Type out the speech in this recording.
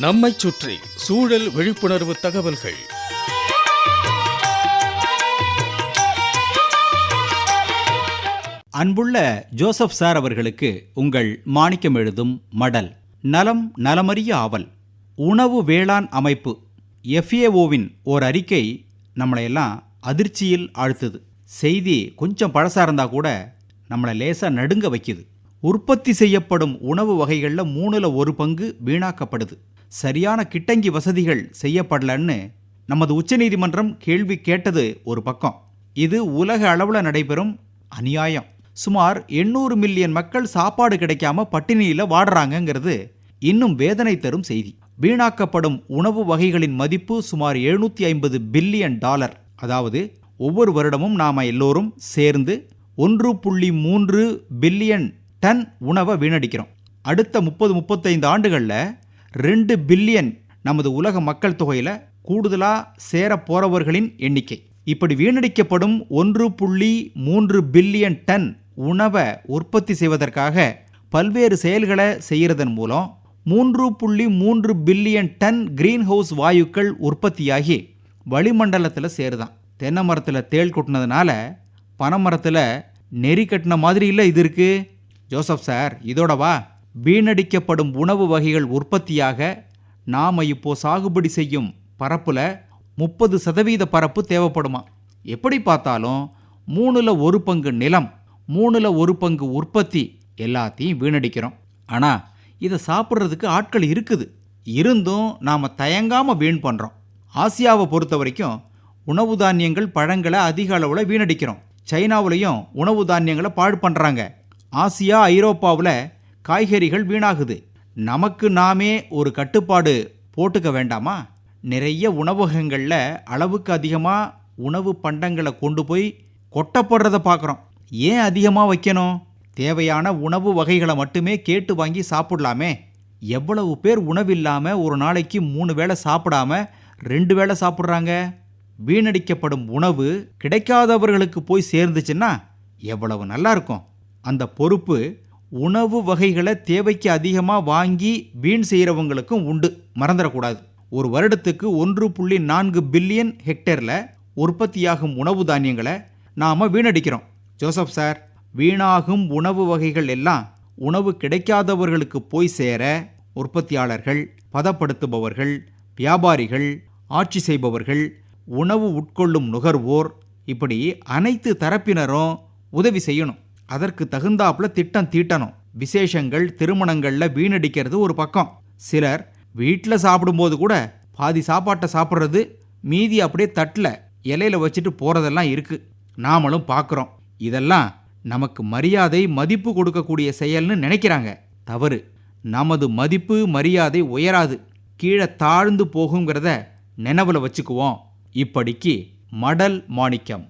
நம்மைச் சுற்றி சூழல் விழிப்புணர்வு தகவல்கள். அன்புள்ள ஜோசப் சார் அவர்களுக்கு உங்கள் மாணிக்கம் எழுதும் மடல். நலம் நலமறிய ஆவல். உணவு வேளாண் அமைப்பு. எஃப்ஏஓவின் ஓர் அறிக்கை நம்மளையெல்லாம் அதிர்ச்சியில் ஆழ்த்துது. செய்தி கொஞ்சம் பழசாக இருந்தால் கூட நம்மளை லேசாக நடுங்க வைக்குது. உற்பத்தி செய்யப்படும் உணவு வகைகளில் மூணில் ஒரு பங்கு வீணாக்கப்படுது. சரியான கிட்டங்கி வசதிகள் செய்யப்படலன்னு நமது உச்சநீதிமன்றம் கேள்வி கேட்டது ஒரு பக்கம். இது உலக அளவில் நடைபெறும் அநியாயம். சுமார் எண்ணூறு மில்லியன் மக்கள் சாப்பாடு கிடைக்காம பட்டினியில் வாடுறாங்கங்கிறது இன்னும் வேதனை தரும் செய்தி. வீணாக்கப்படும் உணவு வகைகளின் மதிப்பு சுமார் எழுநூத்தி ஐம்பது பில்லியன் டாலர். அதாவது ஒவ்வொரு வருடமும் நாம் எல்லோரும் சேர்ந்து ஒன்று புள்ளி மூன்று பில்லியன் டன் உணவை வீணடிக்கிறோம். அடுத்த முப்பது முப்பத்தைந்து ஆண்டுகளில் ரெண்டு பில்லியன் நமது உலக மக்கள் தொகையில் கூடுதலாக சேர போகிறவர்களின் எண்ணிக்கை. இப்படி வீணடிக்கப்படும் ஒன்று புள்ளி மூன்று பில்லியன் டன் உணவை உற்பத்தி செய்வதற்காக பல்வேறு செயல்களை செய்கிறதன் மூலம் மூன்று புள்ளி மூன்று பில்லியன் டன் கிரீன் ஹவுஸ் வாயுக்கள் உற்பத்தியாகி வளிமண்டலத்தில் சேருதான். தென்னை மரத்தில் தேள் கொட்டினதுனால பனைமரத்தில் நெறி கட்டின மாதிரி இல்லை இது இருக்குது ஜோசப் சார் இதோடவா? வீணடிக்கப்படும் உணவு வகைகள் உற்பத்தியாக நாம் இப்போ சாகுபடி செய்யும் பரப்பில் முப்பது சதவீத பரப்பு தேவைப்படுமா? எப்படி பார்த்தாலும் மூணில் ஒரு பங்கு நிலம் மூணில் ஒரு பங்கு உற்பத்தி எல்லாத்தையும் வீணடிக்கிறோம். ஆனால் இதை சாப்பிட்றதுக்கு ஆட்கள் இருக்குது. இருந்தும் நாம் தயங்காமல் வீண் பண்ணுறோம் ஆசியாவை பொறுத்த வரைக்கும் உணவு தானியங்கள் பழங்களை அதிக அளவில் வீணடிக்கிறோம். சைனாவுலேயும் உணவு தானியங்களை பாழ் பண்ணுறாங்க ஆசியா ஐரோப்பாவில் காய்கறிகள் வீணாகுது. நமக்கு நாமே ஒரு கட்டுப்பாடு போட்டுக்க வேண்டாமா? நிறைய உணவகங்களில் அளவுக்கு அதிகமாக உணவு பண்டங்களை கொண்டு போய் கொட்டப்படுறத பார்க்குறோம் ஏன் அதிகமாக வைக்கணும்? தேவையான உணவு வகைகளை மட்டுமே கேட்டு வாங்கி சாப்பிடலாமே. எவ்வளவு பேர் உணவில்லாமல் ஒரு நாளைக்கு மூணு வேளை சாப்பிடாம ரெண்டு வேளை சாப்பிட்றாங்க? வீணடிக்கப்படும் உணவு கிடைக்காதவர்களுக்கு போய் சேர்ந்துச்சுன்னா எவ்வளவு நல்லா இருக்கும். அந்த பொறுப்பு உணவு வகைகளை தேவைக்கு அதிகமாக வாங்கி வீண் செய்கிறவங்களுக்கும் உண்டு. மறந்துடக்கூடாது. ஒரு வருடத்துக்கு ஒன்று புள்ளி நான்கு பில்லியன் ஹெக்டேரில் உற்பத்தியாகும் உணவு தானியங்களை நாம் வீணடிக்கிறோம். ஜோசப் சார் வீணாகும் உணவு வகைகள் எல்லாம் உணவு கிடைக்காதவர்களுக்கு போய் சேர உற்பத்தியாளர்கள் பதப்படுத்துபவர்கள் வியாபாரிகள் ஆட்சி செய்பவர்கள் உணவு உட்கொள்ளும் நுகர்வோர் இப்படி அனைத்து தரப்பினரும் உதவி செய்யணும். அதற்கு தகுந்தாப்புல திட்டம் தீட்டணும். விசேஷங்கள் திருமணங்களில் வீணடிக்கிறது ஒரு பக்கம். சிலர் வீட்டில் சாப்பிடும்போது கூட பாதி சாப்பாட்டை சாப்பிட்றது மீதி அப்படியே தட்டில் இலையில வச்சுட்டு போகிறதெல்லாம் இருக்குது நாமளும் பார்க்குறோம் இதெல்லாம் நமக்கு மரியாதை மதிப்பு கொடுக்கக்கூடிய செயல்னு நினைக்கிறாங்க. தவறு. நமது மதிப்பு மரியாதை உயராது. கீழே தாழ்ந்து போகுங்கிறத நினைவில் வச்சுக்குவோம். இப்படிக்கு மடல் மாணிக்கம்.